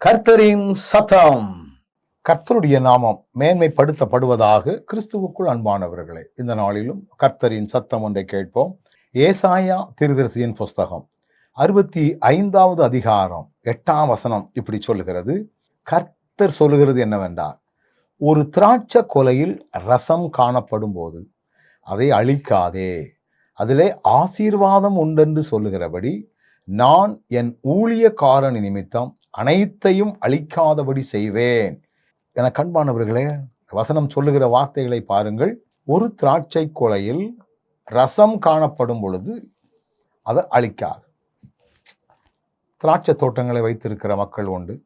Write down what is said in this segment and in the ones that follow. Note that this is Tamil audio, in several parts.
கர்த்தரின் சத்தம். கர்த்தருடைய நாமம் மேன்மைப்படுத்தப்படுவதாக கிறிஸ்துவுக்குள் அன்பானவர்களே இந்த நாளிலும் கர்த்தரின் சத்தம் ஒன்றை கேட்போம். ஏசாயா திருதரிசியின் புஸ்தகம் அறுபத்தி ஐந்தாவது அதிகாரம் எட்டாம் வசனம் இப்படி சொல்லுகிறது. கர்த்தர் சொல்லுகிறது என்னவென்றால் ஒரு திராட்சை கொலையில் ரசம் காணப்படும் போது அதை அழிக்காதே அதிலே ஆசீர்வாதம் உண்டென்று சொல்லுகிறபடி நான் என் ஊழியக்காரன் நிமித்தம் அனைத்தையும் அழிக்காதபடி செய்வேன். என கண்பானவர்களே வசனம் சொல்லுகிற வார்த்தைகளை பாருங்கள். ஒரு திராட்சை கொலையில் ரசம் காணப்படும் பொழுது அதை அழிக்காது. திராட்சை தோட்டங்களை வைத்திருக்கிற மக்கள் உண்டு.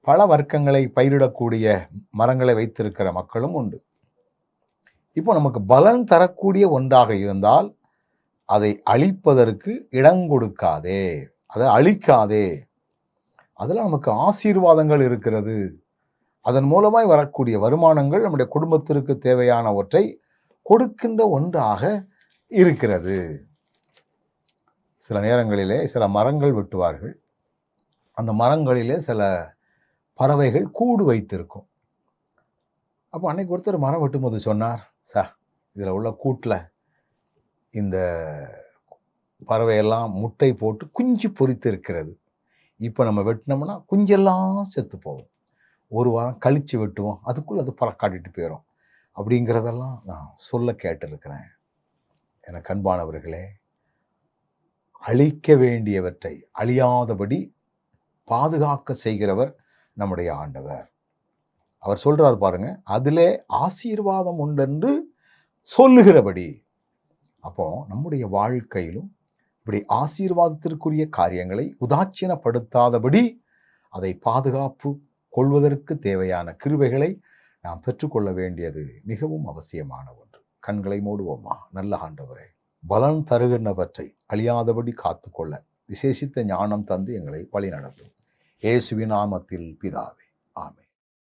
பல வர்க்கங்களை பயிரிடக்கூடிய மரங்களை வைத்திருக்கிற மக்களும் உண்டு. இப்போ நமக்கு பலன் தரக்கூடிய ஒன்றாக இருந்தால் அதை அழிப்பதற்கு இடம் கொடுக்காதே. அதை அழிக்காதே. அதில் நமக்கு ஆசீர்வாதங்கள் இருக்கிறது. அதன் மூலமாய் வரக்கூடிய வருமானங்கள் நம்முடைய குடும்பத்திற்கு தேவையானவற்றை கொடுக்கின்ற ஒன்றாக இருக்கிறது. சில நேரங்களிலே சில மரங்கள் வெட்டுவார்கள். அந்த மரங்களிலே சில பறவைகள் கூடு வைத்திருக்கும். அப்போ அன்னைக்கு ஒருத்தர் மரம் வெட்டும்போது சொன்னார் சார் இதில் உள்ள கூட்டில் இந்த பறவையெல்லாம் முட்டை போட்டு குஞ்சு பொரித்து இருக்கிறது. இப்போ நம்ம வெட்டினோம்னா குஞ்செல்லாம் செத்து போகும். ஒரு வாரம் கழித்து வெட்டுவோம். அதுக்குள்ளே அது பறக்காட்டிட்டு போயிடும் அப்படிங்கிறதெல்லாம் நான் சொல்ல கேட்டிருக்கிறேன். என கண்பானவர்களே அழிக்க வேண்டியவற்றை அழியாதபடி பாதுகாக்க செய்கிறவர் நம்முடைய ஆண்டவர். அவர் சொல்கிறார் பாருங்க அதிலே ஆசீர்வாதம் உண்டென்று சொல்லுகிறபடி. அப்போது நம்முடைய வாழ்க்கையிலும் இப்படி ஆசீர்வாதத்திற்குரிய காரியங்களை உதாச்சீனப்படுத்தாதபடி அதை பாதுகாப்பு கொள்வதற்கு தேவையான கிருவைகளை நாம் பெற்றுக்கொள்ள வேண்டியது மிகவும் அவசியமான ஒன்று. கண்களை மூடுவோமா? நல்ல ஆண்டவரே பலன் தருகின்றவற்றை அழியாதபடி காத்துக்கொள்ள விசேஷித்த ஞானம் தந்து எங்களை வழி நடத்தும் இயேசுவின் நாமத்தில் பிதாவே ஆமே